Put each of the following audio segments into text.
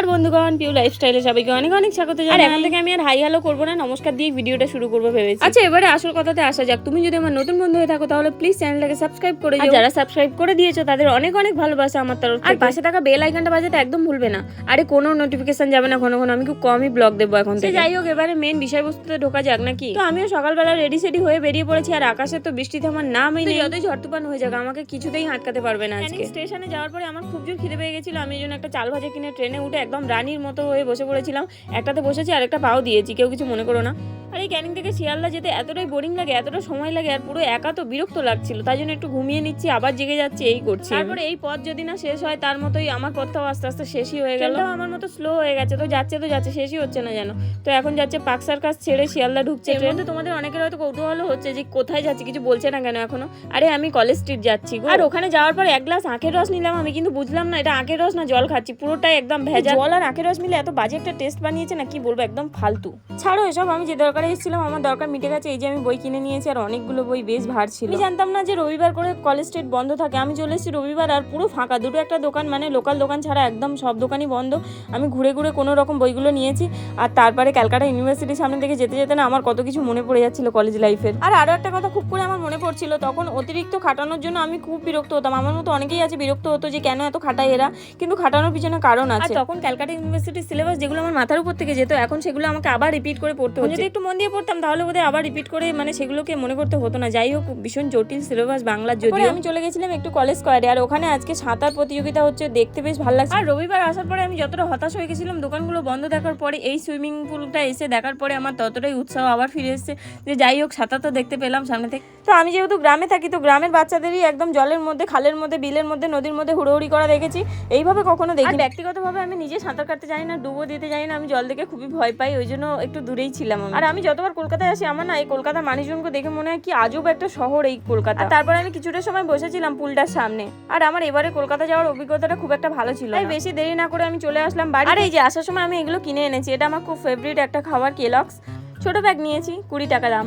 নমস্কার বন্ধুগণ পিউ লাইফস্টাইলে সবাইকে অনেক অনেক স্বাগত জানাই। আর এখন থেকে আমি আর হাই হ্যালো করব না নমস্কার দিয়ে ভিডিওটা শুরু করব ভেবেছি। আচ্ছা এবারে আসল কথাতে আসা যাক। তুমি যদি আমার নতুন বন্ধু হয়ে থাকো তাহলে প্লিজ চ্যানেলটাকে সাবস্ক্রাইব করে দিও। আর যারা সাবস্ক্রাইব করে দিয়েছ তাদের অনেক অনেক ভালোবাসা আমার তরফ আর পাশে থাকা বেল আইকনটা বাজাতে একদম ভুলবে না। আরে কোনো নোটিফিকেশন যাবে না ঘন ঘন আমি খুব কমই ব্লগ দেবো এখন থেকে। যাই হোক এবারে মেন বিষয়বস্তুতে ঢোকা যাক নাকি? তো আমিও সকালবেলা রেডি সেডি হয়ে বেরিয়ে পড়েছি আর আকাশে তো বৃষ্টি থামার নামই নেই। যতই ঝড় তুফান হয়ে যাক আমাকে কিছুতেই হাঁটকাতে পারবে না আজকে। স্টেশনে যাওয়ার পরে আমার খুব জোর খিদে পেয়ে গেছিল আমি জন্য একটা চাল ভাজা কিনে ট্রেনে উঠে একদম রানীর মতো হয়ে বসে পড়েছিলাম। একটাতে বসেছি আর একটা পাও দিয়েছি, কেউ কিছু মনে করো না। আর এই ক্যানিং থেকে শিয়ালদা যেতে এতটাই বোরিং লাগে এতটা সময় লাগে আর পুরো একা তো বিরক্ত লাগছিল। তাই জন্য একটু ঘুমিয়ে নিচ্ছি আবার জেগে যাচ্ছি এই করছি তারপরে এই পথ যদি না শেষ হয় তার মতোই আমার পথটাও আস্তে আস্তে শেষই হয়ে গেল। আমার মতো স্লো হয়ে গেছে তো যাচ্ছে তো যাচ্ছে শেষই হচ্ছে না যেন। তো এখন যাচ্ছে পাকসার কাছ ছেড়ে শিয়ালদা ঢুকছে ট্রেন। তো তোমাদের অনেকের হয়তো কৌতূহল হচ্ছে যে কোথায় যাচ্ছি কিছু বলছে না কেন এখনও? আরে আমি কলেজ স্ট্রিট যাচ্ছি আর ওখানে যাওয়ার পর এক গ্লাস আখের রস নিলাম আমি কিন্তু বুঝলাম না এটা আখের রস না জল খাচ্ছি পুরোটাই একদম ভেজা জল আর আখের রস মিলে এত বাজে একটা টেস্ট বানিয়েছে না কি বলব একদম ফালতু। ছাড়ো এসব আমি যে দরকারে এসেছিলাম আমার দরকার মিটে গেছে এই যে আমি বই কিনে নিয়েছি আর অনেকগুলো বই বেশ ভার ছিল। আমি জানতাম না যে রবিবার করে কলেজ স্ট্রিট বন্ধ থাকে। আমি চলে এসেছি রবিবার আর পুরো ফাঁকা দুটো একটা দোকান মানে লোকাল দোকান ছাড়া একদম সব দোকানই বন্ধ। আমি ঘুরে ঘুরে কোনো রকম বইগুলো নিয়েছি আর তারপরে ক্যালকাটা ইউনিভার্সিটির সামনে থেকে যেতে যেতে না আমার কত কিছু মনে পড়ে যাচ্ছিল কলেজ লাইফের আর আরও একটা কথা খুব করে আমার মনে পড়ছিল তখন অতিরিক্ত খাটানোর জন্য আমি খুব বিরক্ত হতাম। আমার মতো অনেকেই আছে বিরক্ত হতো যে কেন এত খাটায় এরা কিন্তু খাটানোর পিছনে কারণ আছে। তখন ক্যালকাটা ইউনিভার্সিটির সিলেবাস যেগুলো আমার মাথার উপর থেকে যেত এখন সেগুলো আমাকে আবার রিপিট করে পড়তে হতো যদি একটু মন দিয়ে পড়তাম তাহলে বোধহয় আবার রিপিট করে মানে সেগুলোকে মনে করতে হতো না। যাই হোক ভীষণ জটিল সিলেবাস বাংলার যদিও। আমি চলে গেছিলাম একটু কলেজ স্কোয়ারে আর ওখানে আজকে সাঁতার প্রতিযোগিতা হচ্ছে দেখতে বেশ ভালো লাগছে। আর রবিবার আসার পরে আমি যতটা হতাশ হয়ে গেছিলাম দোকানগুলো বন্ধ দেখার পরে এই সুইমিং পুলটা এসে দেখার পরে আমার ততটাই উৎসাহ আবার ফিরে এসেছে যে যাই হোক সাঁতার তো দেখতে পেলাম সামনে থেকে। তো আমি যেহেতু গ্রামে থাকি তো গ্রামের বাচ্চাদেরই একদম জলের মধ্যে খালের মধ্যে বিলের মধ্যে নদীর মধ্যে হুড়োহুড়ি করা দেখেছি। এইভাবে কখনো দেখি ব্যক্তিগতভাবে আমি নিজে সাঁতার কাটতে জানি না ডুবো দিতে জানি না আমি জল দেখে খুবই ভয় পাই ওই জন্য একটু দূরেই ছিলাম। আর আমি যতবার কলকাতায় আসি আমার না এই কলকাতার মানুষজনকে দেখে মনে হয় কি আজব একটা শহর এই কলকাতা। তারপরে আমি কিছুটা সময় বসেছিলাম পুলটার সামনে। আর আমার এবারে কলকাতা যাওয়ার অভিজ্ঞতাটা খুব একটা ভালো ছিল তাই বেশি দেরি না করে আমি চলে আসলাম বাড়ি আর এই যে আসার সময় আমি এগুলো কিনে এনেছি এটা আমার খুব ফেভারিট একটা খাবার কেলক্স। ছোট ব্যাগ নিয়েছি কুড়ি টাকা দাম।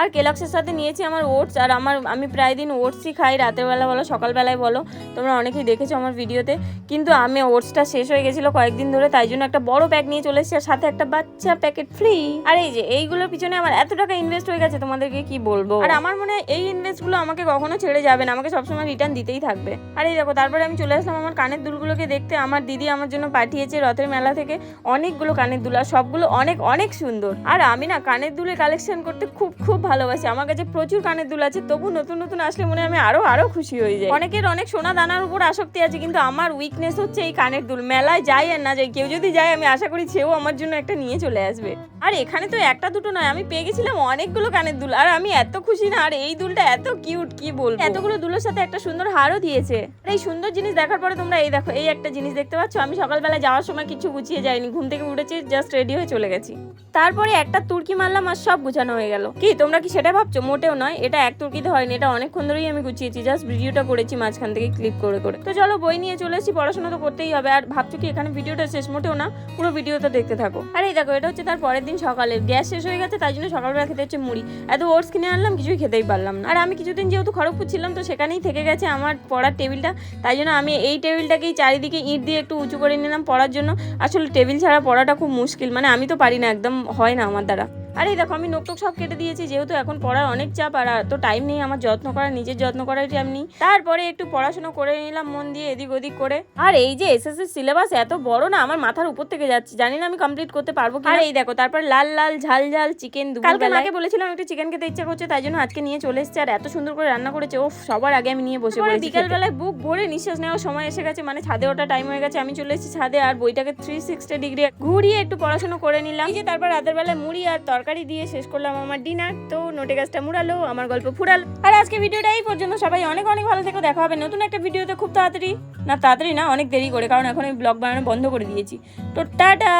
আর কেলক্সের সাথে নিয়েছি আমার ওটস, আর আমার, আমি প্রায় দিন ওটসই খাই, রাতের বেলা বলো, সকালবেলায় বলো, তোমরা অনেকেই দেখেছ আমার ভিডিওতে, কিন্তু আমি ওটসটা শেষ হয়ে গেছিল কয়েকদিন ধরে, তাই জন্য একটা বড় ব্যাগ নিয়ে চলে এসেছি, আর সাথে একটা বাচ্চা প্যাকেট ফ্রি আর এই যে, এইগুলোর পিছনে আমার এত টাকা ইনভেস্ট হয়ে গেছে, তোমাদেরকে কি বলব? আর আমার মনে হয় এই ইনভেস্টগুলো আমাকে কখনো ছেড়ে যাবে না, আমাকে সবসময় রিটার্ন দিতেই থাকবে। আর এই দেখো, তারপরে আমি চলে আসলাম আমার কানের দুলগুলোকে দেখতে, আমার দিদি আমার জন্য পাঠিয়েছে রথের মেলা থেকে অনেকগুলো কানের দুল, আর সবগুলো অনেক অনেক সুন্দর। আর আমি না, কানের দুলের কালেকশন করতে খুব খুব ভালোবাসি। আমার কাছে প্রচুর কানের দুল আছে, তবু নতুন নতুন আসলে মনে আমি আরও আরও খুশি হয়ে যাই। অনেকের অনেক সোনা দানার উপর আসক্তি আছে, কিন্তু আমার উইকনেস হচ্ছে এই কানের দুল। মেলায় যাই আর না যাই, কেউ যদি যায়, আমি আশা করি সেও আমার জন্য একটা নিয়ে চলে আসবে। আর এখানে তো একটা দুটো নয়, আমি পেয়ে গেছিলাম অনেকগুলো কানের দুল। আর আমি এত খুশি না, আর এই দুলটা এত কিউট কি বলব? এতগুলো দুলের সাথে একটা সুন্দর হারও দিয়েছে। আর এই সুন্দর জিনিস দেখার পরে তোমরা এই দেখো, এই একটা জিনিস দেখতে পাচ্ছ? আমি সকালবেলা যাওয়ার সময় কিছু গুছিয়ে যাইনি, ঘুম থেকে উঠেছি জাস্ট রেডি হয়ে চলে গেছি। তারপরে একটা তুর্কি মারলাম আর সব গুছানো হয়ে গেল। কি, তোমরা কি সেটা ভাবছ? মোটেও নয়, এটা এক তুর্কিতে হয়নি, এটা অনেকক্ষণ ধরেই আমি গুছিয়েছি জাস্ট ভিডিওটা করেছি মাঝখান থেকে ক্লিক করে করে। তো চলো, বই নিয়ে চলে এসেছি, পড়াশোনা তো করতেই হবে, আর ভাবছ কি এখানে ভিডিওটা শেষ? মোটেও না, পুরো ভিডিওটা দেখতে থাকো। আর এই দেখো, এটা হচ্ছে তার পরের দিন সকালে গ্যাস শেষ হয়ে গেছে, তাই জন্য সকালবেলা খেতে হচ্ছে মুড়ি। এত ওটস কিনে আনলাম, কিছুই খেতেই পারলাম না। আর আমি কিছুদিন যেহেতু খড়গপুর ছিলাম, তো সেখানেই থেকে গেছে আমার পড়ার টেবিলটা, তাই জন্য আমি এই টেবিলটাকেই চারিদিকে ইট দিয়ে একটু উঁচু করে নিলাম পড়ার জন্য। আসলে টেবিল ছাড়া পড়াটা খুব মুশকিল মানে আমি তো পারি না, একদম হয় না আমার দ্বারা। আর এই দেখো আমি নোক টোক সব কেটে দিয়েছি যেহেতু এখন পড়ার অনেক চাপ আর তো টাইম নেই আমার যত্ন করার নিজের যত্ন করার টাইম নেই। তারপরে একটু পড়াশোনা করে নিলাম মন দিয়ে এদিক ওদিক করে। আর এই যে এসএসসি সিলেবাস এত বড় না আমার মাথার উপর থেকে যাচ্ছে জানি না আমি কমপ্লিট করতে পারব আর এই দেখো তারপর লাল লাল ঝাল ঝাল চিকেন কালকে মাকে বলেছিলাম একটু চিকেন খেতে ইচ্ছা করছে তাই জন্য আজকে নিয়ে চলে এসেছে আর এত সুন্দর করে রান্না করেছে ও সবার আগে আমি নিয়ে বসে পড়েছি বিকাল বেলায় বুক ভরে নিঃশ্বাস নেওয়ার সময় এসে গেছে মানে ছাদে ওটা টাইম হয়ে গেছে আমি চলে এসেছি ছাদে আর বইটাকে থ্রি সিক্সটি ডিগ্রি ঘুরিয়ে একটু পড়াশোনা করে নিলাম। এই যে তারপর রাতের বেলায় মুড়ি আর তরকারি দিয়ে শেষ করলাম আমার ডিনার। তো নোটে গাছটা মুড়ালো, আমার গল্প ফুরাল। আর আজকে ভিডিওটা এই পর্যন্ত। সবাই অনেক অনেক ভালো থেকে। দেখা হবে নতুন একটা ভিডিওতে খুব তাড়াতাড়ি। না তাড়াতাড়ি না, অনেক দেরি করে। কারণ এখন আমি ব্লগ বানানো বন্ধ করে দিয়েছি। তো টাটা!